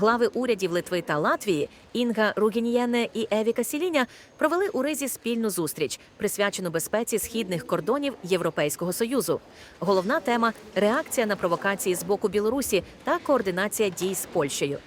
Глави урядів Литви та Латвії Інга Ругінієне і Евіка Сіліня провели у Ризі спільну зустріч, присвячену безпеці східних кордонів Європейського союзу. Головна тема реакція на провокації з боку Білорусі та координація дій з Польщею.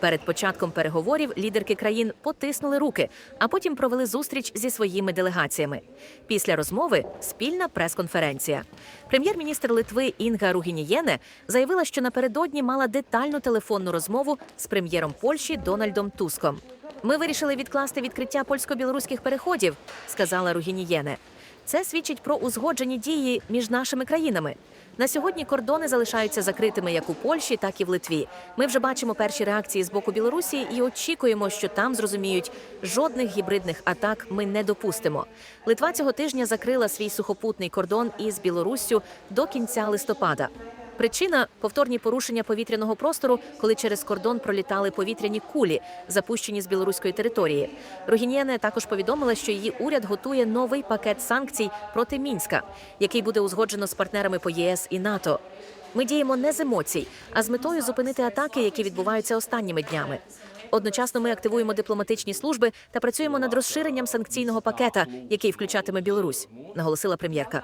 Перед початком переговорів лідерки країн потиснули руки, а потім провели зустріч зі своїми делегаціями. Після розмови спільна прес-конференція. Прем'єр-міністр Литви Інга Ругінієне заявила, що напередодні мала детальну телефонну розмову з прем'єром Польщі Дональдом Туском. Ми вирішили відкласти відкриття польсько-білоруських переходів, сказала Ругінієне. Це свідчить про узгоджені дії між нашими країнами. На сьогодні кордони залишаються закритими як у Польщі, так і в Литві. Ми вже бачимо перші реакції з боку Білорусі і очікуємо, що там зрозуміють, жодних гібридних атак ми не допустимо. Литва цього тижня закрила свій сухопутний кордон із Білоруссю до кінця листопада. Причина повторні порушення повітряного простору, коли через кордон пролітали повітряні кулі, запущені з білоруської території. Рогінієне також повідомила, що її уряд готує новий пакет санкцій проти мінська, який буде узгоджено з партнерами по ЄС і НАТО. Ми діємо не з емоцій, а з метою зупинити атаки, які відбуваються останніми днями. Одночасно ми активуємо дипломатичні служби та працюємо над розширенням санкційного пакета, який включатиме Білорусь, наголосила прем'єрка.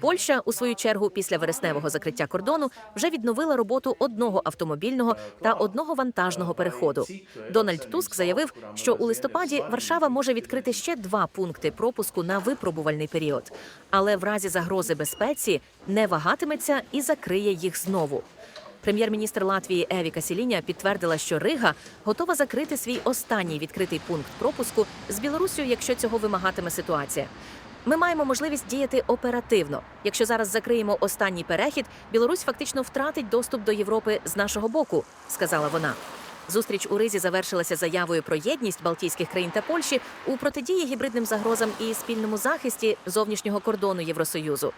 Польща, у свою чергу, після вересневого закриття кордону вже відновила роботу одного автомобільного та одного вантажного переходу. Дональд Туск заявив, що у листопаді Варшава може відкрити ще два пункти пропуску на випробувальний період, але в разі загрози безпеці не вагатиметься і закриє їх знову. Прем'єр-міністр Латвії Евіка Сіліня підтвердила, що Рига готова закрити свій останній відкритий пункт пропуску з Білоруссю, якщо цього вимагатиме ситуація. Ми маємо можливість діяти оперативно. Якщо зараз закриємо останній перехід, Білорусь фактично втратить доступ до Європи з нашого боку, сказала вона. Зустріч у Ризі завершилася заявою про єдність Балтійських країн та Польщі у протидії гібридним загрозам і спільному захисті зовнішнього кордону Євросоюзу.